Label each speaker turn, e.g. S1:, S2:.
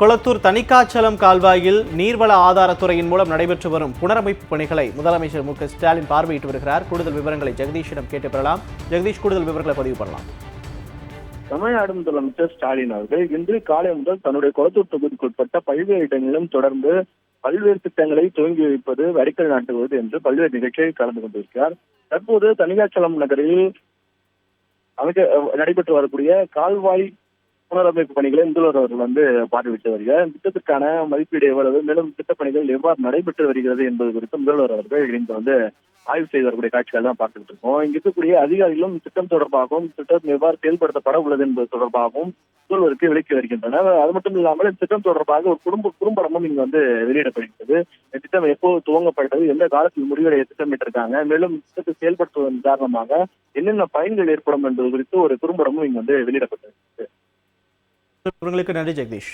S1: கொளத்தூர் தணிக்காச்சலம் கால்வாயில் நீர்வள ஆதாரத்துறையின் மூலம் நடைபெற்று வரும் புனரமைப்பு பணிகளை முதலமைச்சர் மு ஸ்டாலின் பார்வையிட்டு வருகிறார். கூடுதல் விவரங்களை ஜெகதீஷிடம் கேட்டு பெறலாம். ஜெகதீஷ் கூடுதல் விவரங்களை பதிவு பண்ணலாம்.
S2: தமிழ்நாடு முதலமைச்சர் ஸ்டாலின் அவர்கள் இன்று காலை முதல் தன்னுடைய கொளத்தூர் தொகுதிக்குட்பட்ட பல்வேறு இடங்களிலும் தொடர்ந்து பல்வேறு திட்டங்களை துவங்கி வைப்பது வரிக்கல் நாட்டுவது என்று பல்வேறு நிகழ்ச்சிகளில் கலந்து கொண்டிருக்கிறார். தற்போது தனிகாச்சலம் நகரில் அமைக்க நடைபெற்று வரக்கூடிய கால்வாய் புனரமைப்பு பணிகளை முதல்வர் அவர்கள் வந்து பார்வையிட்டு வருகிறார். திட்டத்திற்கான மதிப்பீடு எவ்வளவு? மேலும் திட்டப் பணிகள் எவ்வாறு நடைபெற்று வருகிறது என்பது குறித்து முதல்வர் அவர்கள் இன்று வந்து ஆய்வு செய்து வரக்கூடிய காட்சிகள் தான் பார்த்துக்கிட்டு இருக்கோம். இங்க இருக்கக்கூடிய அதிகாரிகளும் திட்டம் தொடர்பாகவும் திட்டம் எவ்வாறு செயல்படுத்தப்பட உள்ளது என்பது தொடர்பாகவும் முதல்வருக்கு விளக்கி வருகின்றனர். அது மட்டும் இல்லாமல் திட்டம் தொடர்பாக ஒரு குடும்ப குறும்படமும் இங்கு வந்து வெளியிடப்படுகிறது இந்த திட்டம் எப்போது துவங்கப்பட்டது? எந்த காலத்தில் முடிவடைய திட்டமிட்டிருக்காங்க? மேலும் திட்டத்தை செயல்படுத்துவதன் காரணமாக என்னென்ன பயன்கள் ஏற்படும் என்பது குறித்து ஒரு குறும்படமும் இங்கு வந்து வெளியிடப்பட்டிருக்கு
S1: விவரங்களுக்கு நன்றி ஜெகதீஷ்